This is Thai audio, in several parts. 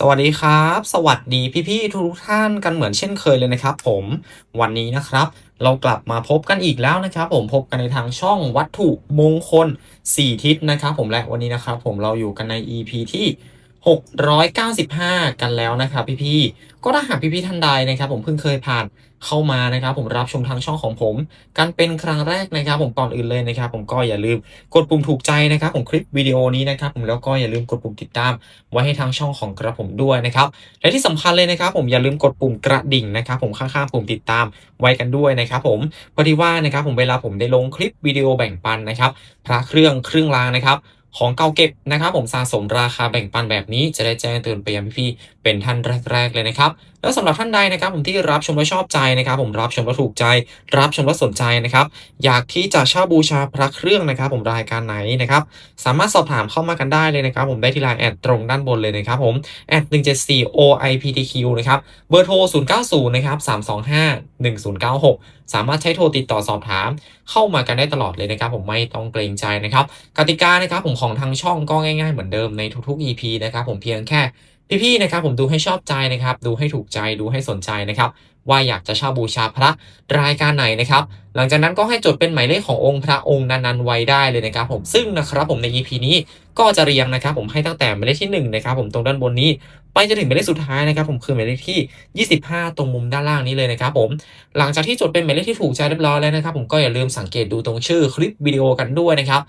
สวัสดีครับ สวัสดีพี่ๆทุกท่านกันเหมือนเช่นเคยเลยนะครับ ผมวันนี้นะครับ เรากลับมาพบกันอีกแล้วนะครับ ผมพบกันในทางช่องวัตถุมงคล 4 ทิศนะครับ ผมและวันนี้นะครับ ผมเราอยู่กันใน EP ที่ 695 กันแล้วนะครับพี่ๆ ก็ถ้าหากพี่ๆท่านใดนะครับ ผมเพิ่งเคยผ่านเข้ามานะครับ ผมรับชมทางช่องของผม กันเป็นครั้งแรกนะครับ ผมก่อนอื่นเลยนะครับ ผมก็อย่าลืมกดปุ่มถูกใจนะครับ ผมคลิปวิดีโอนี้นะครับ ผมแล้วก็อย่าลืมกดปุ่มติดตาม ไว้ให้ทางช่องของกระผมด้วยนะครับและที่สำคัญเลยนะครับ ผมอย่าลืมกดปุ่มกระดิ่งนะครับ ผมข้างๆปุ่มติดตามไว้กันด้วยนะครับ ผมพอดีว่านะครับ ผมเวลาผมได้ลงคลิปวิดีโอแบ่งปันนะครับ พระเครื่องเครื่องรางนะครับ ของเก่าเก็บนะครับ ผมสะสมราคาแบ่งปันแบบนี้จะได้แจ้งเตือนไปยังพี่ๆเป็นท่านแรก ๆ เลยนะครับ แล้วสำหรับท่านใดนะครับผมที่รับชมแล้วชอบใจนะครับ ผมรับชมแล้วถูกใจ รับชมแล้วสนใจนะครับอยากที่จะเช่าบูชาพระเครื่องนะครับ ผมรายการไหนนะครับสามารถสอบถามเข้ามากันได้เลยนะครับ ผมได้ที่ไลน์แอดตรงด้านบนเลยนะครับผมแอด174 OIPTQ นะครับเบอร์โทร 090นะครับ325 1096 สามารถใช้โทรติดต่อสอบถาม เข้ามากันได้ตลอดเลยนะครับ ผมไม่ต้องเกรงใจนะครับกติกานะครับผมของทางช่องก็ง่าย ๆ เหมือนเดิมในทุกๆ EP นะครับผมเพียงแค่ พี่ๆนะครับผมดูให้ชอบใจนะครับ ดูให้ถูกใจดูให้สนใจนะครับ ว่าอยากจะเช่าบูชาพระรายการไหนนะครับ หลังจากนั้นก็ให้จดเป็นหมายเลขขององค์พระองค์นั้นๆไว้ได้เลยนะครับผมซึ่งนะครับผมใน EP นี้ก็จะเรียงนะครับ ผมให้ตั้งแต่หมายเลขที่1นะครับผมตรงด้านบนนี้ ไปจนถึงหมายเลขสุดท้ายนะครับ ผมคือหมายเลขที่ 25 ตรงมุมด้านล่างนี้เลยนะครับ ผมหลังจากที่จดเป็นหมายเลขที่ถูกใจเรียบร้อยแล้วนะครับ ผมก็อย่าลืมสังเกตดูตรงชื่อคลิปวิดีโอกันด้วยนะครับ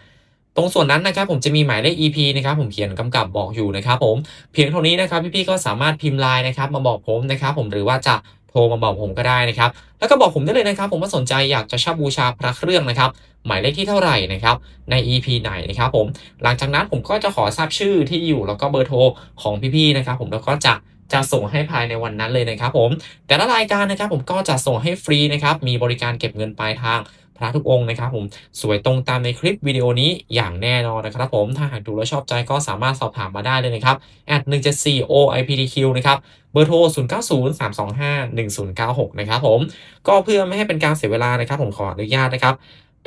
ตรงส่วนนั้นนะครับผมจะมีหมายเลข EP นะครับผมเขียนกำกับบอกอยู่นะครับผมเพียงเท่านี้นะครับพี่ๆก็สามารถพิมพ์ไลน์นะครับมาบอกผมนะครับผมหรือว่าจะโทรมาบอกผมก็ได้นะครับแล้วก็บอกผมได้เลยนะครับ ผมว่าสนใจอยากจะเช่าบูชาพระเครื่องนะครับหมายเลขที่เท่าไหร่นะครับใน EP ไหนนะครับผมหลังจากนั้นผมก็จะขอทราบชื่อที่อยู่แล้วก็เบอร์โทรของพี่ๆนะครับผมแล้วก็จะจะส่งให้ภายในวันนั้นเลยนะครับผมแต่ละรายการนะครับผมก็จะส่งให้ฟรีนะครับมีบริการเก็บเงินปลายทาง พระทุกองค์นะครับผมสวยตรงตามในคลิปวิดีโอนี้อย่างแน่นอนนะครับผมถ้าหากดูแล้วชอบใจก็สามารถสอบถามมาได้เลยนะครับแอด174 OIPTQ นะครับเบอร์โทร 090 325 1096 นะครับผมก็เพื่อไม่ให้เป็นการเสียเวลานะครับผมขออนุญาตนะครับ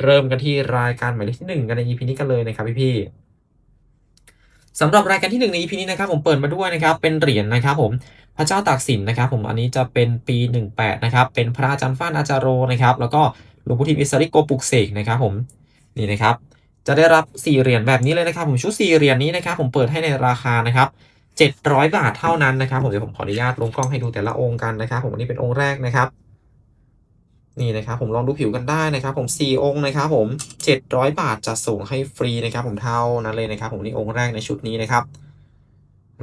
เริ่มกันที่รายการหมายเลขที่หนึ่งกันใน EP นี้กันเลยนะครับพี่ๆสำหรับรายการที่หนึ่งใน EP นี้นะครับผมเปิดมาด้วยนะครับเป็นเหรียญนะครับผมพระเจ้าตากสินนะครับผมอันนี้จะเป็นปี 18 นะครับเป็นพระอาจารย์ฟ้านอาจารโรนะครับแล้วก็ หลวงพ่ทิมอิสริโกปุกเสกนะครับผมนี่นะครับจะได้รับ 4 เหรียญแบบนี้เลยนะครับ ผมชุด 4 เหรียญนี้นะครับ ผมเปิดให้ในราคานะครับ 700 บาทเท่านั้นนะครับผมเดี๋ยวผมขออนุญาตลงกล้องให้ดูแต่ละองค์กันนะครับ ผมอันนี้เป็นองค์แรกนะครับ นี่นะครับ ผมลองดูผิวกันได้นะครับ ผม 4 องค์นะครับ ผม 700 บาทจะส่งให้ฟรีนะครับ ผมเท่านั้นเลยนะครับ ผมนี่องค์แรกในชุดนี้นะครับ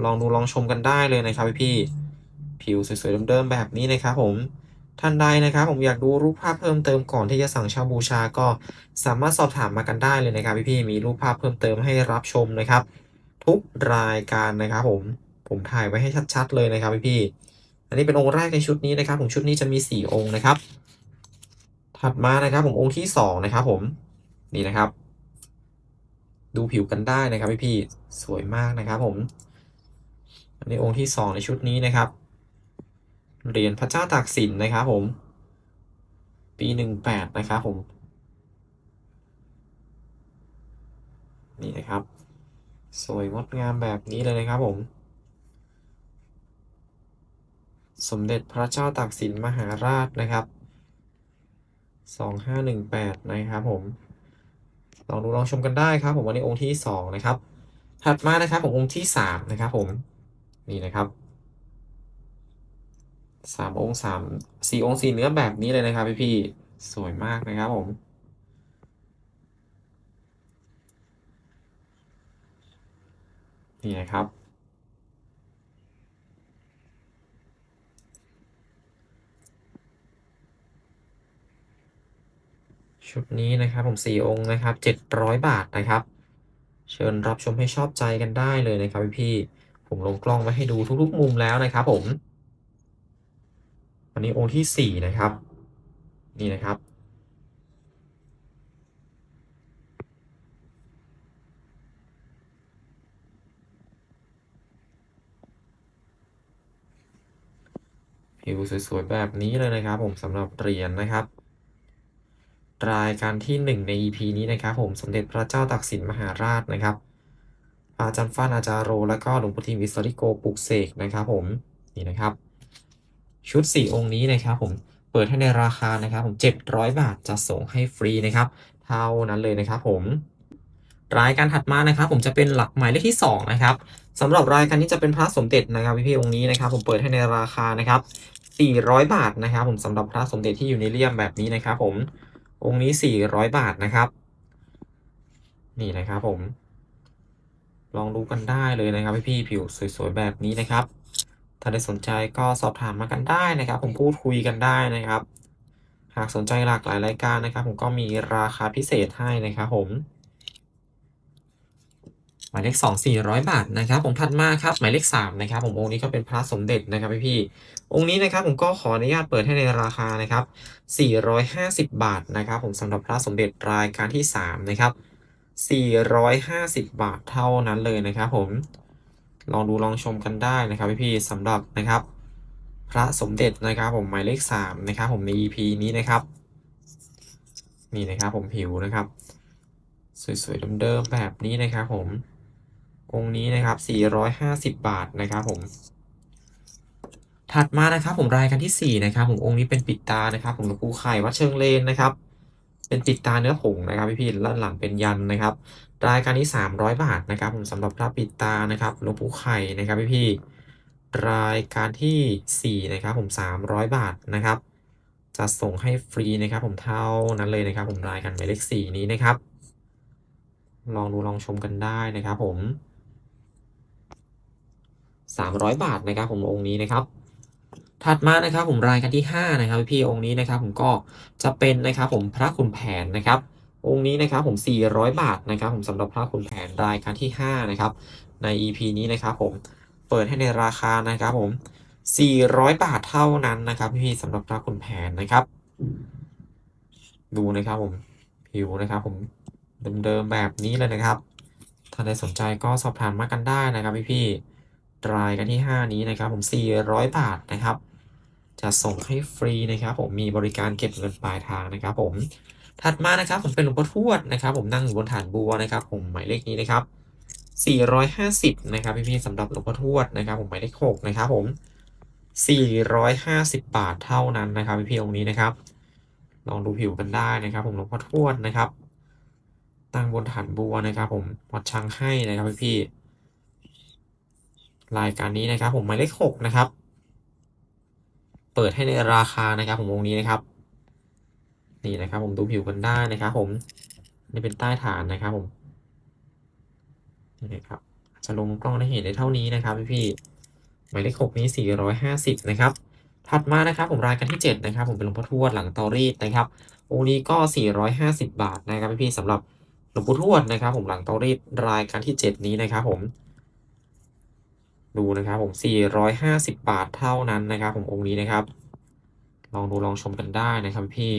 ลองดูลองชมกันได้เลยนะครับพี่ผิวสวยๆเดิมๆแบบนี้นะครับ ผม ท่านใดนะครับ ผมอยากดูรูปภาพเพิ่มเติมก่อนที่จะสั่งเช่าบูชาก็สามารถสอบถามมากันได้เลยนะครับพี่ๆมีรูปภาพเพิ่มเติมให้รับชมนะครับ ทุกรายการนะครับ ผมผมถ่ายไว้ให้ชัด ๆ เลยนะครับพี่ๆอันนี้เป็นองค์แรกในชุดนี้นะครับ ผมชุดนี้จะมี 4 องค์นะครับ ถัดมานะครับ ผมองค์ที่สองนะครับ ผมนี่นะครับ ดูผิวกันได้นะครับพี่ๆสวยมากนะครับ ผมอันนี้องค์ที่สองในชุดนี้นะครับ เหรียญพระเจ้าตากสินนะครับผม ปีหนึ่งแปดนะครับผม นี่นะครับ สวยงดงามแบบนี้เลยนะครับผม สมเด็จพระเจ้าตากสินมหาราชนะครับสองห้าหนึ่งแปดนะครับผม ลองดูลองชมกันได้ครับผมวันนี้องค์ที่สองนะครับ ถัดมานะครับผมองค์ที่สามนะครับผม นี่นะครับ สามองค์สามสี่องค์สี่เนื้อแบบนี้เลยนะครับพี่พี่สวยมากนะครับผม นี่นะครับ ชุดนี้นะครับผมสี่องค์นะครับเจ็ดร้อยบาทนะครับ เชิญรับชมให้ชอบใจกันได้เลยนะครับพี่พี่ผมลงกล้องไว้ให้ดูทุกๆมุมแล้วนะครับผม อันนี้องค์ที่สี่นะครับ นี่นะครับ ผิวสวยๆ แบบนี้เลยนะครับผมสำหรับเหรียญนะครับ รายการที่หนึ่งใน EP นี้นะครับ ผมสมเด็จพระเจ้าตากสินมหาราชนะครับพระอาจารย์ฟ้านอาจารย์โร แล้วก็หลวงปู่ทิมวิสริโกปลุกเสกนะครับผม นี่นะครับ ชุด 4 องค์นี้นะครับผมเปิดให้ในราคานะครับผม700 บาทจะส่งให้ฟรีนะครับเท่านั้นเลยนะครับผมรายการถัดมานะครับผมจะเป็นหลักหมายเลขที่2นะครับสำหรับรายการนี้จะเป็นพระสมเด็จนะครับพี่ๆองค์นี้นะครับผมเปิดให้ในราคานะครับ400 บาทนะครับ ผมสำหรับพระสมเด็จที่อยู่ในเลี่ยมแบบนี้นะครับ ผมองค์นี้ 400 บาทนะครับ นี่นะครับผม ลองดูกันได้เลยนะครับพี่ๆผิวสวยๆแบบนี้นะครับ ถ้าได้สนใจก็สอบถามมากันได้นะครับ ผมพูดคุยกันได้นะครับ หากสนใจหลากหลายรายการนะครับ ผมก็มีราคาพิเศษให้นะครับผมหมายเลขสองสี่ร้อยบาทนะครับ ผมถัดมาครับหมายเลขสามนะครับ ผมองค์นี้ก็เป็นพระสมเด็จนะครับพี่พี่องค์นี้นะครับผมก็ขออนุญาตเปิดให้ในราคานะครับสี่ร้อยห้าสิบบาทนะครับ ผมสำหรับพระสมเด็จรายการที่สามนะครับสี่ร้อยห้าสิบบาทเท่านั้นเลยนะครับผม ลองดูลองชมกันได้นะครับพี่ๆสำหรับนะครับ พระสมเด็จนะครับผมหมายเลขสามนะครับผมใน EP นี้นะครับ นี่นะครับผมผิวนะครับ สวยๆเดิมๆแบบนี้นะครับผมองค์นี้นะครับ 450 บาทนะครับผม ถัดมานะครับผมรายการที่ 4 นะครับผมองค์นี้เป็นปิดตานะครับ ผมหลวงปู่ไข่วัดเชิงเลนนะครับ เป็นปิดตาเนื้อผงนะครับพี่ๆด้านหลังเป็นยันนะครับ รายการนี้ 300 บาทนะครับผมสำหรับพระปิดตานะครับหลวงปู่ไข่นะครับพี่ๆรายการทีสี่ 4 นะครับผม 300 บาทนะครับ จะส่งให้ฟรีนะครับ ผมเท่านั้นเลยนะครับ ผมรายการหมายเลข4นี้นะครับ ลองดูลองชมกันได้นะครับ ผม 300 บาทนะครับ ผมองค์นี้นะครับ ถัดมานะครับผมรายการที่ 5 นะครับพี่องค์นี้นะครับผมก็จะเป็นนะครับผมพระขุนแผนนะครับองค์นี้นะครับผม 400 บาทนะครับผมสำหรับพระขุนแผนรายการที่ 5 นะครับ ใน EP นี้นะครับผมเปิดให้ในราคานะครับผม 400 บาทเท่านั้นนะครับพี่สำหรับพระขุนแผนนะครับ ดูนะครับผมผิวนะครับผมเดิมๆแบบนี้เลยนะครับถ้าใดสนใจก็สอบถามมากันได้นะครับพี่ รายกันที่ 5 นี้นะครับ ผม 400 บาทนะครับ จะส่งให้ฟรีนะครับ ผมมีบริการเก็บเงินปลายทางนะครับ ผมถัดมานะครับผมเป็นหลวงพ่อทวดนะครับ ผมนั่งอยู่บนฐานบัวนะครับ ผมหมายเลขนี้นะครับ 450 นะครับพี่ๆสำหรับหลวงพ่อทวดนะครับ ผมหมายเลข6นะครับ ผม 450 บาทเท่านั้นนะครับพี่ๆองค์นี้นะครับลองดูผิวกันได้นะครับ ผมหลวงพ่อทวดนะครับ ตั้งบนฐานบัวนะครับ ผมวัดชังให้นะครับพี่ๆ รายการนี้นะครับ ผมหมายเลขหกนะครับ เปิดให้ในราคานะครับผมองค์นี้นะครับ นี่นะครับ ผมดูผิวกันได้นะครับ ผมนี่เป็นใต้ฐานนะครับ ผมนี่นะครับจะลงกล้องได้เห็นได้เท่านี้นะครับพี่ๆหมายเลขหกนี้450นะครับ ถัดมานะครับผมรายการที่7นะครับ ผมเป็นหลวงพ่อทวดหลังเตารีดนะครับองค์นี้ก็450บาทนะครับพี่ๆสำหรับหลวงปู่ทวดนะครับ ผมหลังเตารีดรายการที่7นี้นะครับ ผม ดูนะครับผม450 บาทเท่านั้นนะครับ ผมองค์นี้นะครับ ลองดูลองชมกันได้นะครับพี่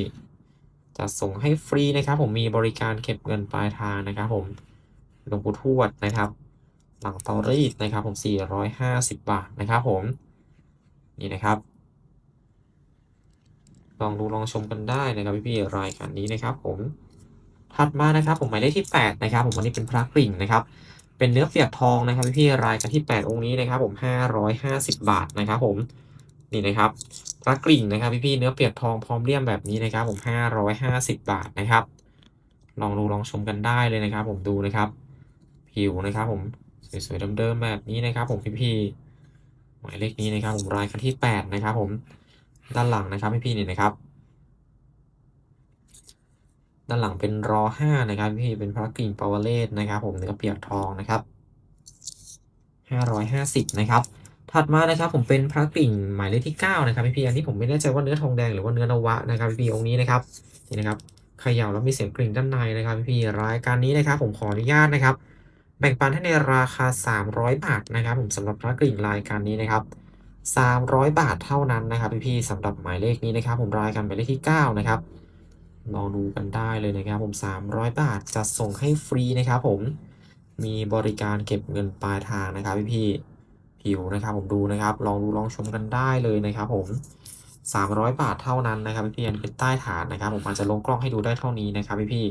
จะส่งให้ฟรีนะครับ ผมมีบริการเก็บเงินปลายทางนะครับ ผมหลวงปู่ทวดนะครับ หลังเตารีดนะครับ ผม 450 บาทนะครับ ผมนี่นะครับ ลองดูลองชมกันได้นะครับพี่ๆรายการนี้นะครับ ผมถัดมานะครับ ผมหมายเลขที่ 8 นะครับ ผมวันนี้เป็นพระกริ่งนะครับ เป็นเนื้อเปียกทองนะครับพี่ๆรายการที่ 8 องค์นี้นะครับผม550 บาทนะครับผมนี่นะครับพระกริ่งนะครับพี่ๆเนื้อเปียกทองพร้อมเลี่ยมแบบนี้นะครับผม 550 บาทนะครับ ลองดูลองชมกันได้เลยนะครับ ผมดูนะครับ ผิวนะครับ ผมสวยๆเดิมๆแบบนี้นะครับ ผมพี่ๆหมายเลขนี้นะครับ ผมรายการที่ 8 นะครับ ผมด้านหลังนะครับพี่ๆนี่นะครับ ด้านหลังเป็นรอห้านะครับพี่เป็นพระกิ่งปาวเลสนะครับผมเนื้อเปียกทองนะครับห้าร้อยห้าสิบนะครับ ถัดมานะครับผมเป็นพระกิ่งหมายเลขที่เก้านะครับพี่พี่อันนี้ผมไม่แน่ใจว่าเนื้อทองแดงหรือว่าเนื้อนวะนะครับพี่พี่องค์นี้นะครับนี่นะครับเขย่าแล้วมีเสียงกริ่งด้านในนะครับพี่พี่รายการนี้นะครับผมขออนุญาตนะครับ แบ่งปันให้ในราคา 300 บาทนะครับ ผมสำหรับพระกิ่งรายการนี้นะครับ 300 บาทเท่านั้นนะครับพี่ๆสำหรับหมายเลขนี้นะครับ ผมรายการหมายเลขที่9นะครับ ลองดูกันได้เลยนะครับผม300 บาทจะส่งให้ฟรีนะครับผมมีบริการเก็บเงินปลายทางนะครับพี่ๆผิวนะครับผมดูนะครับ ลองดูลองชมกันได้เลยนะครับผม300 บาทเท่านั้นนะครับพี่ๆอันเป็นใต้ฐานนะครับ ผมอาจจะลงกล้องให้ดูได้เท่านี้นะครับพี่พี่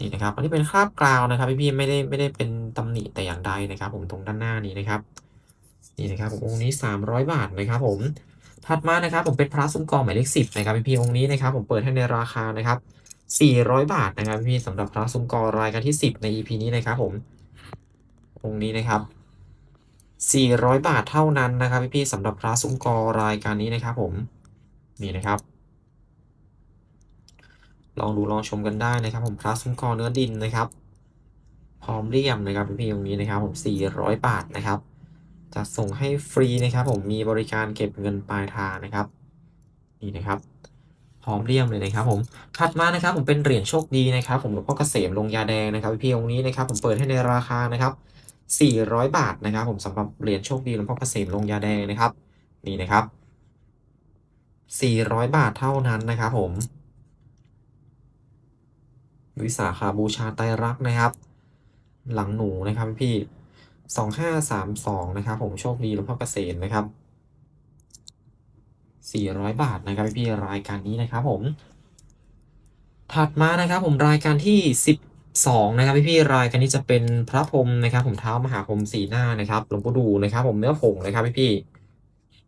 นี่นะครับ อันนี้เป็นคราบกราวนะครับพี่ๆไม่ได้ไม่ได้เป็นตำหนิแต่อย่างใดนะครับ ผมตรงด้านหน้านี้นะครับ นี่นะครับผมองค์นี้ 300 บาทนะครับผม ถัดมานะครับผมเป็นพระซุ้มกอหมายเลข10นะครับพี่องค์นี้นะครับผมเปิดให้ในราคานะครับ400 บาทนะครับพี่สำหรับพระซุ้มกอรายการที่ 10 ใน EP นี้นะครับผมองค์นี้นะครับ 400 บาทเท่านั้นนะครับพี่สำหรับพระซุ้มกอรายการนี้นะครับผมนี่นะครับ ลองดูลองชมกันได้นะครับ ผมพระซุ้มกอเนื้อดินนะครับ พร้อมเรียมนะครับพี่ๆตรงนี้นะครับ ผม 400 บาทนะครับ จะส่งให้ฟรีนะครับผมมีบริการเก็บเงินปลายทางนะครับ นี่นะครับพร้อมเรียมเลยนะครับผมถัดมานะครับผมเป็นเหรียญโชคดีนะครับ ผมหลวงพ่อเกษมลงยาแดงนะครับพี่องค์นี้นะครับผมเปิดให้ในราคานะครับ 400 บาทนะครับ ผมสำหรับเหรียญโชคดีหลวงพ่อเกษมลงยาแดงนะครับ นี่นะครับ 400 บาทเท่านั้นนะครับผม วิสาขาบูชาไตรรักษ์นะครับ หลังหนูนะครับพี่ สองห้าสามสองนะครับ ผมโชคดีหลวงพ่อเกษมนะครับสี่ร้อยบาทนะครับพี่รายการนี้นะครับผม ถัดมานะครับผมรายการที่สิบสองนะครับพี่รายการนี้จะเป็นพระพรหมนะครับ ผมเท้ามหาพรหมสีหน้านะครับหลวงปู่ดูนะครับ ผมเนื้อผงนะครับพี่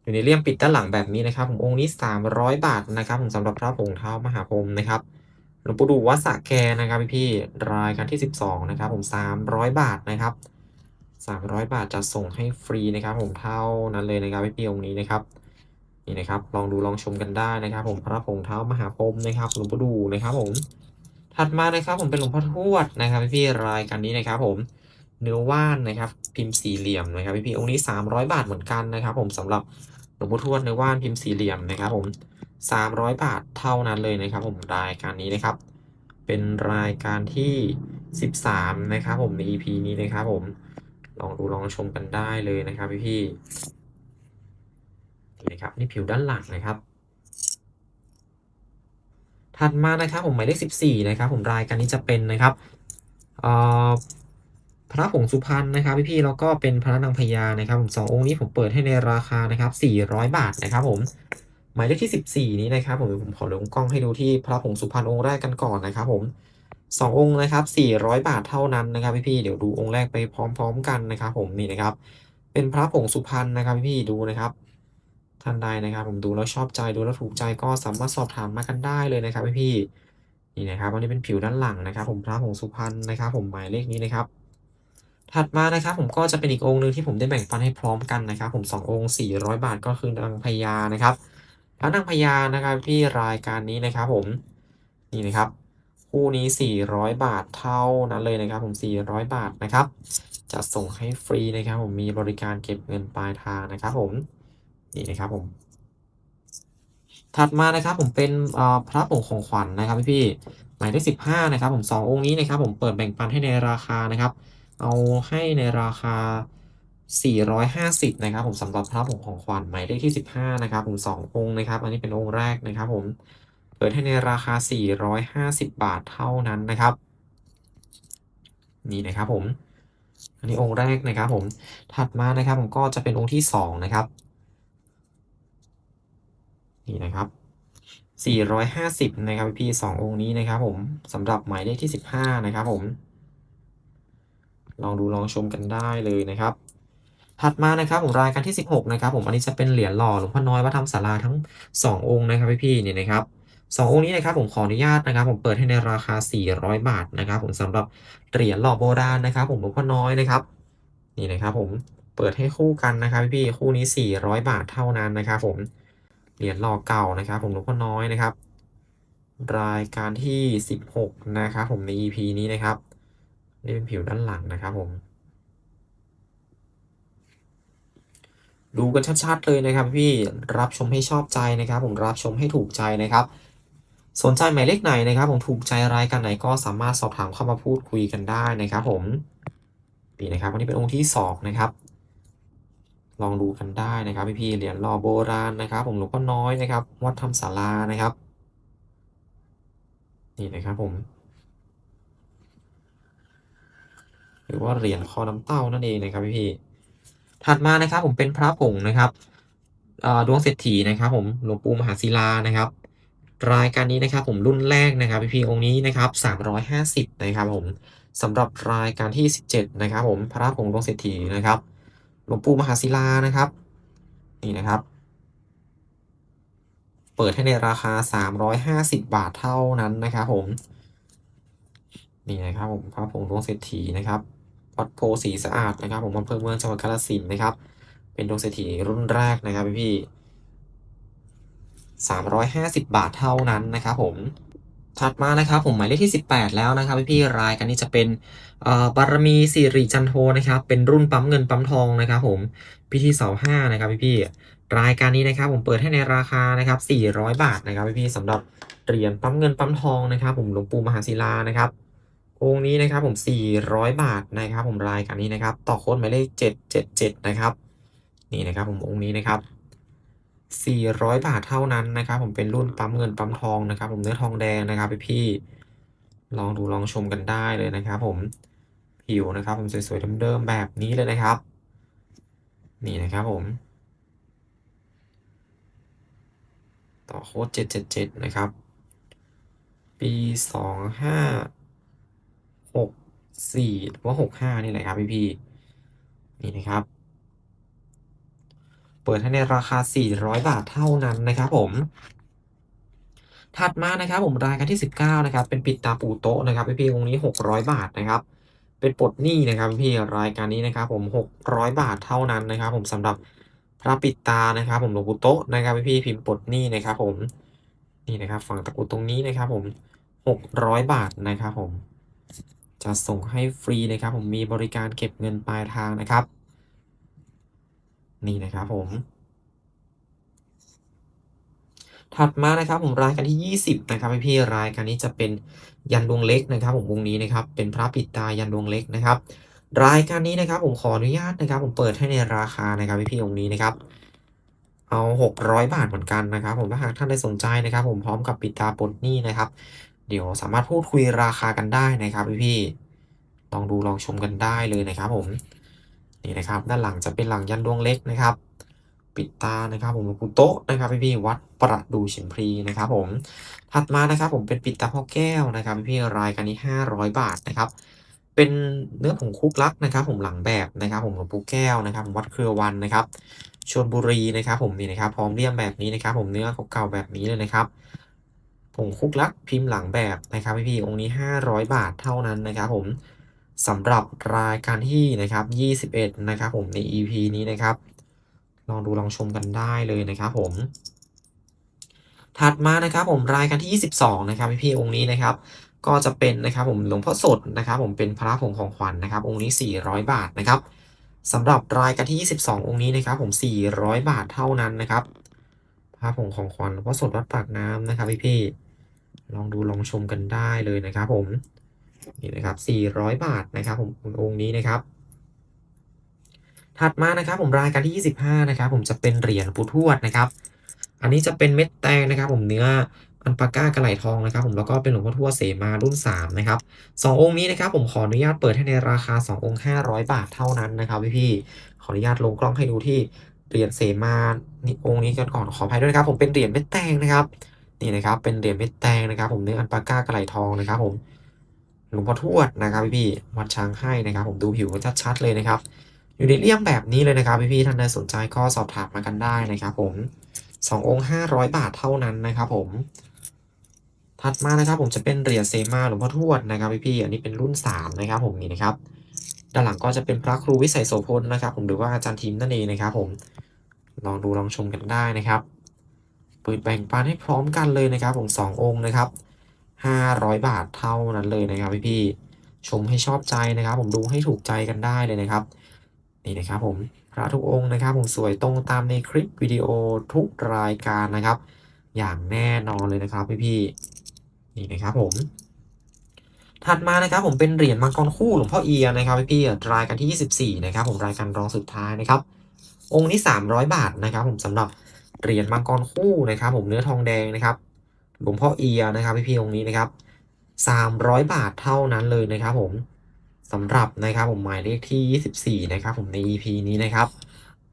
อยู่ในเลี่ยมปิดด้านหลังแบบนี้นะครับ ผมองค์นี้สามร้อยบาทนะครับ ผมสำหรับพระผงเท้ามหาพรหมนะครับหลวงปู่ดูวัดสะแกนะครับพี่พี่ๆรายการที่ 12 นะครับ ผม 300 บาทนะครับ 300 บาทจะส่งให้ฟรีนะครับ ผมเท่านั้นเลยนะครับพี่พี่องค์นี้นะครับนี่นะครับ ลองดูลองชมกันได้นะครับ ผมพระผงเท้ามหาพรมนะครับหลวงปู่ดูนะครับ ผม ถัดมานะครับ ผมเป็นหลวงพ่อทวดนะครับพี่พี่รายการนี้นะครับ ผมเนื้อว่านนะครับ พิมพ์สี่เหลี่ยมนะครับพี่พี่องค์นี้ 300 บาทเหมือนกันนะครับ ผมสำหรับหลวงพ่อทวดเนื้อว่านพิมพ์สี่เหลี่ยมนะครับ ผม 300 บาทเท่านั้นเลยนะครับ ผมรายการนี้นะครับ เป็นรายการที่ 13 นะครับ ผมใน EP นี้นะครับ ผม ลองดูลองชมกันได้เลยนะครับพี่พี่ๆนี่นะครับนี่ผิวด้านหลังนะครับถัดมานะครับผมหมายเลข14 นะครับ ผมรายการนี้จะเป็นนะครับพระผงสุพรรณนะครับพี่ๆแล้วก็เป็นพระนางพญานะครับผมสององค์นี้ผมเปิดให้ในราคานะครับ400 บาทนะครับผมหมายเลขที่ 14 นี้นะครับผมผมขอลงกล้องให้ดูที่พระผงสุพรรณองค์แรกกันก่อนนะครับผม สององค์นะครับ400 บาทเท่านั้นนะครับพี่ๆเดี๋ยวดูองค์แรกไปพร้อม ๆ กันนะครับ ผมนี่นะครับ เป็นพระผงสุพรรณนะครับพี่ๆดูนะครับท่านใดนะครับ ผมดูแล้วชอบใจดูแล้วถูกใจก็สามารถสอบถามมากันได้เลยนะครับพี่ๆนี่นะครับอันนี้เป็นผิวด้านหลังนะครับ ผมพระผงสุพรรณนะครับ ผมหมายเลขนี้นะครับ ถัดมานะครับ ผมก็จะเป็นอีกองค์หนึ่งที่ผมได้แบ่งปันให้พร้อมกันนะครับ ผมสององค์400 บาทก็คือนางพญานะครับพระนางพญานะครับที่รายการนี้นะครับ ผมนี่นะครับ คู่นี้ 400 บาทเท่านั้นเลยนะครับ ผม 400 บาทนะครับจะส่งให้ฟรีนะครับผมมีบริการเก็บเงินปลายทางนะครับผมนี่นะครับผม ถัดมานะครับผมเป็นพระผงของขวัญนะครับพี่ๆหมายเลข15นะครับ ผมสององค์นี้นะครับ ผมเปิดแบ่งปันให้ในราคานะครับ เอาให้ในราคา 450 นะครับ ผมสำหรับพระผงของขวัญหมายเลขที่ 15 นะครับ ผมสององค์นะครับ อันนี้เป็นองค์แรกนะครับ ผม เปิดให้ในราคา 450 บาทเท่านั้นนะครับ นี่นะครับผม อันนี้องค์แรกนะครับผม ถัดมานะครับผมก็จะเป็นองค์ที่สองนะครับ นี่นะครับ 450 นะครับพี่สององค์นี้นะครับผมสำหรับหมายเลขที่ 15 นะครับผม ลองดูลองชมกันได้เลยนะครับถัดมานะครับผมรายการที่ 16 นะครับผมอันนี้จะเป็นเหรียญหล่อหลวงพ่อน้อยวัดธรรมศาลาทั้ง 2 องค์นะครับพี่ๆนี่นะครับ สององค์นี้นะครับผมขออนุญาตนะครับ ผมเปิดให้ในราคา 400 บาทนะครับ ผมสำหรับเหรียญหล่อโบราณนะครับ ผมหลวงพ่อน้อยนะครับ นี่นะครับ ผมเปิดให้คู่กันนะครับพี่คู่นี้ 400 บาทเท่านั้นนะครับ ผมเหรียญหล่อเก่านะครับ ผมหลวงพ่อน้อยนะครับ รายการที่ 16 นะครับ ผมใน EP นี้นะครับนี่เป็นผิวด้านหลังนะครับ ผม ดูกันชัดๆเลยนะครับ พี่รับชมให้ชอบใจนะครับ ผมรับชมให้ถูกใจนะครับ สนใจหมายเลขไหนนะครับผมถูกใจรายการไหนก็สามารถสอบถามเข้ามาพูดคุยกันได้นะครับผมนี่นะครับวันนี้เป็นองค์ที่สองนะครับลองดูกันได้นะครับพี่ๆเหรียญหล่อโบราณนะครับ ผมหลวงพ่อน้อยนะครับ วัดธรรมศาลานะครับ นี่นะครับผมหรือว่าเหรียญคอน้ำเต้านั่นเองนะครับพี่ๆถัดมานะครับผมเป็นพระผงนะครับดวงเศรษฐีนะครับ ผมหลวงปู่มหาศิลานะครับ รายการนี้นะครับผมรุ่นแรกนะครับพี่ๆองค์นี้นะครับ350นะครับผมสำหรับรายการที่ 17นะครับผมพระผงหลวงเศรษฐีนะครับหลวงปู่มหาศิลานะครับนี่นะครับ เปิดให้ในราคา 350 บาทเท่านั้นนะครับผมนี่นะครับผมพระผงหลวงเศรษฐีนะครับวัดโพธิ์ศรีสะอาดนะครับ ผมอำเภอเมืองจังหวัดกาฬสินธุ์นะครับ เป็นดวงเศรษฐีรุ่นแรกนะครับพี่ 350 บาทเท่านั้นนะครับผมถัดมานะครับผมหมายเลขที่ 18 แล้วนะครับพี่ๆรายการนี้จะเป็นบารมีสิริจันโทนะครับเป็นรุ่นปั๊มเงินปั๊มทองนะครับผมพิธีเสาห้านะครับพี่ๆรายการนี้นะครับผมเปิดให้ในราคานะครับ400 บาทนะครับพี่ๆสำหรับเหรียญปั๊มเงินปั๊มทองนะครับผมหลวงปู่มหาศิลานะครับองค์นี้นะครับผม 400 บาทนะครับผมรายการนี้นะครับต่อโค้ดหมายเลข777นะครับนี่นะครับผมองค์นี้นะครับ 400 บาทเท่านั้นนะครับผมเป็นรุ่นปั๊มเงินปั๊มทองนะครับ ผมเนื้อทองแดงนะครับพี่ๆลองดูลองชมกันได้เลยนะครับผมผิวนะครับ ผมสวยๆเดิมๆแบบนี้เลยนะครับ นี่นะครับผม ต่อโค้ด777 นะครับ ปี 25 64หรือว่า65 นี่แหละครับพี่ๆนี่นะครับ เปิดให้ในราคา 400 บาทเท่านั้นนะครับผม ถัดมานะครับผมรายการที่ 19 นะครับ เป็นปิดตาปูโต๊ะนะครับพี่ๆองนี้ 600 บาทนะครับ เป็นปลดหนี้นะครับพี่รายการนี้นะครับผม 600 บาทเท่านั้นนะครับ ผมสำหรับพระปิดตานะครับ ผมหลวงปู่โต๊ะนะครับพี่พิมพ์ปลดหนี้นะครับผมนี่นะครับฝั่งตะกุดตรงนี้นะครับผม 600 บาทนะครับผมจะส่งให้ฟรีนะครับผมมีบริการเก็บเงินปลายทางนะครับ นี่นะครับผม ถัดมานะครับผมรายการที่ 20 นะครับพี่ๆรายการนี้จะเป็นยันดวงเล็กนะครับ ผมวงนี้นะครับ เป็นพระปิดตายันดวงเล็กนะครับ รายการนี้นะครับ ผมขออนุญาตนะครับ ผมเปิดให้ในราคานะครับพี่ๆองค์นี้นะครับ เอา 600 บาทเหมือนกันนะครับ ผมถ้าหากท่านได้สนใจนะครับ ผมพร้อมกับปิดตาปลดหนี้นะครับ เดี๋ยวสามารถพูดคุยราคากันได้นะครับพี่ๆลองดูลองชมกันได้เลยนะครับ ผม นี่นะครับ ด้านหลังจะเป็นหลังยันดวงเล็กนะครับ ปิดตานะครับ ผมหลวงปู่โต๊ะนะครับพี่ๆวัดประดูฉิมพลีนะครับผมถัดมานะครับ ผมเป็นปิดตาพ่อแก้วนะครับพี่ๆรายการนี้ 500 บาทนะครับเป็นเนื้อผงคุกลักนะครับ ผมหลังแบบนะครับ ผมหลวงปู่แก้วนะครับผมวัดเครือวันนะครับชลบุรีนะครับ ผมนี่นะครับ พร้อมเลี่ยมแบบนี้นะครับ ผมเนื้อเก่าๆแบบนี้เลยนะครับผงคุกลักพิมพ์หลังแบบนะครับพี่ๆองค์นี้ 500 บาทเท่านั้นนะครับ ผม สำหรับรายการที่นะครับ 21 นะครับผมใน EP นี้นะครับ ลองดูลองชมกันได้เลยนะครับผม ถัดมานะครับผมรายการที่ 22 นะครับพี่ๆองค์นี้นะครับ ก็จะเป็นนะครับผมหลวงพ่อสดนะครับผมเป็นพระผงของขวัญนะครับ องค์นี้ 400 บาทนะครับสำหรับรายการที่ 22 องค์นี้นะครับผม 400 บาทเท่านั้นนะครับพระผงของขวัญหลวงพ่อสดวัดปากน้ำนะครับพี่ๆลองดูลองชมกันได้เลยนะครับผม นี่นะครับ400 บาทนะครับผมองค์นี้นะครับ ถัดมานะครับผมรายการที่ 25 นะครับ ผมจะเป็นเหรียญปูทวดนะครับ อันนี้จะเป็นเม็ดแตงนะครับ ผมเนื้ออันปาก้ากระไหลทองนะครับ ผมแล้วก็เป็นหลวงพ่อทวดเสมารุ่น 3 นะครับสององค์นี้นะครับ ผมขออนุญาตเปิดให้ในราคา 2 องค์ 500 บาทเท่านั้นนะครับพี่ๆขออนุญาตลงกล้องให้ดูที่เหรียญเสมานี่องค์นี้กันก่อนขออภัยด้วยนะครับผมเป็นเหรียญเม็ดแตงนะครับนี่นะครับเป็นเหรียญเม็ดแตงนะครับ ผมเนื้ออันปาก้ากระไหลทองนะครับ ผม หลวงพ่อทวดนะครับพี่วัดช้างให้นะครับ ผมดูผิวชัดๆเลยนะครับ อยู่ในเลี่ยมแบบนี้เลยนะครับพี่ๆท่านใดสนใจก็สอบถามมากันได้นะครับ ผมสององค์ห้าร้อยบาทเท่านั้นนะครับผม ถัดมานะครับผมจะเป็นเหรียญเซมาหลวงพ่อทวดนะครับพี่ๆอันนี้เป็นรุ่นสามนะครับ ผมนี่นะครับด้านหลังก็จะเป็นพระครูวิสัยโสพลนะครับ ผมหรือว่าอาจารย์ทีมนั่นเองนะครับ ผมลองดูลองชมกันได้นะครับเปิดแบ่งปันให้พร้อมกันเลยนะครับ ผมสององค์นะครับ ห้าร้อยบาทเท่านั้นเลยนะครับพี่ๆชมให้ชอบใจนะครับ ผมดูให้ถูกใจกันได้เลยนะครับ นี่นะครับผมพระทุกองค์นะครับ ผมสวยตรงตามในคลิปวิดีโอทุกรายการนะครับ อย่างแน่นอนเลยนะครับพี่ๆนี่นะครับผม ถัดมานะครับผมเป็นเหรียญมังกรคู่หลวงพ่อเอียนะครับพี่ๆรายการที่ 24 นะครับ ผมรายการรองสุดท้ายนะครับ องค์นี้300 บาทนะครับ ผมสำหรับเหรียญมังกรคู่นะครับ ผมเนื้อทองแดงนะครับ หลวงพ่อเอียนะครับพี่ๆองค์นี้นะครับ300 บาทเท่านั้นเลยนะครับผมสำหรับนะครับผมหมายเลขที่ 24 นะครับผมใน EP นี้นะครับ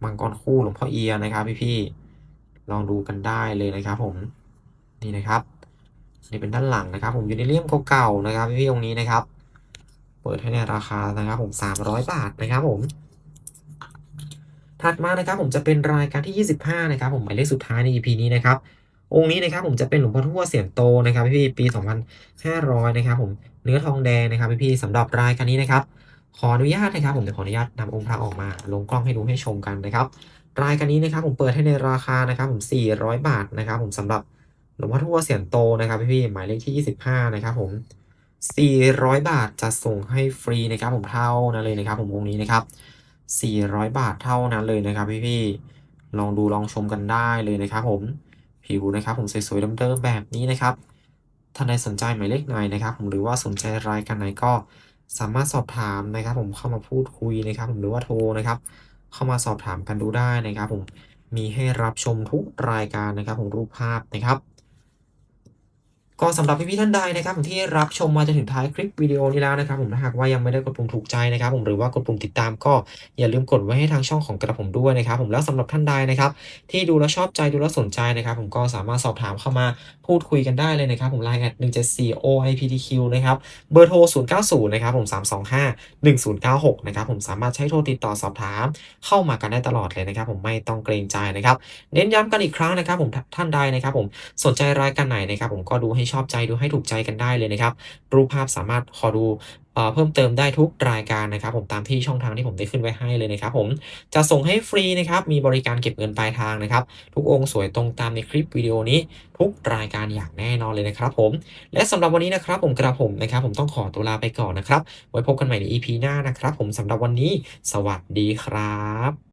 มังกรคู่หลวงพ่อเอียนะครับพี่ๆลองดูกันได้เลยนะครับผมนี่นะครับนี่เป็นด้านหลังนะครับ ผมอยู่ในเลียมเก่าๆนะครับ พี่ๆตรงนี้นะครับ เปิดให้ในราคานะครับ ผม 300 บาทนะครับ ผม ถัดมานะครับ ผมจะเป็นรายการที่ 25 นะครับ ผมหมายเลขสุดท้ายใน EP นี้นะครับ องค์นี้นะครับผมจะเป็นหลวงพ่อทวดเสียนโตนะครับพี่ๆปี 2500นะครับผมเนื้อทองแดงนะครับพี่ๆสำหรับรายการนี้นะครับ ขออนุญาตนะครับ ผมจะขออนุญาตนำองค์พระออกมา ลงกล้องให้ดูให้ชมกันนะครับ รายการนี้นะครับ ผมเปิดให้ในราคานะครับ ผม 400 บาทนะครับ ผมสำหรับหลวงพ่อทวดเสียนโตนะครับพี่ๆหมายเลขที่ 25 นะครับ ผม 400 บาทจะส่งให้ฟรีนะครับ ผมเท่านั้นเลยนะครับ ผมองค์นี้นะครับ 400 บาทเท่านั้นเลยนะครับ พี่ๆลองดูลองชมกันได้เลยนะครับ ผม ผิวนะครับผมสวยๆเดิมๆแบบนี้นะครับท่านใดสนใจหมายเลขไหนนะครับผมหรือว่าสนใจรายการไหนก็สามารถสอบถามนะครับผมเข้ามาพูดคุยนะครับผมหรือว่าโทรนะครับ เข้ามาสอบถามกันดูได้นะครับผมมีให้รับชมทุกรายการนะครับผมรูปภาพนะครับ ก็สำหรับพี่ๆท่านใดนะครับที่รับชมมาจนถึงท้ายคลิปวิดีโอนี้แล้วนะครับผมถ้าหากว่ายังไม่ได้กดปุ่มถูกใจนะครับผมหรือว่ากดปุ่มติดตามก็อย่าลืมกดไว้ให้ทางช่องของกระผมด้วยนะครับผมแล้วสำหรับท่านใดนะครับที่ดูแลชอบใจดูแลสนใจนะครับผมก็สามารถสอบถามเข้ามาพูดคุยกันได้เลยนะครับผมไลน์แอด174 OIPTQ นะครับเบอร์โทร090นะครับผม325 1096นะครับผมสามารถใช้โทรติดต่อสอบถาม เข้ามากันได้ตลอดเลยนะครับผมไม่ต้องเกรงใจนะครับเน้นย้ำกันอีกครั้งนะครับผมท่านใดนะครับผมสนใจรายการไหนนะครับผมก็ดูให้ชอบใจดูให้ถูกใจกันได้เลยนะครับ รูปภาพสามารถขอดูเพิ่มเติมได้ทุกรายการนะครับ ผมตามที่ช่องทางที่ผมได้ขึ้นไว้ให้เลยนะครับ ผมจะส่งให้ฟรีนะครับ มีบริการเก็บเงินปลายทางนะครับ ทุกองค์สวยตรงตามในคลิปวิดีโอนี้ ทุกรายการอย่างแน่นอนเลยนะครับ ผม และสำหรับวันนี้นะครับ ผมกระผมนะครับ ผมต้องขอตัวลาไปก่อนนะครับ ไว้พบกันใหม่ใน EP หน้านะครับ ผมสำหรับวันนี้ สวัสดีครับ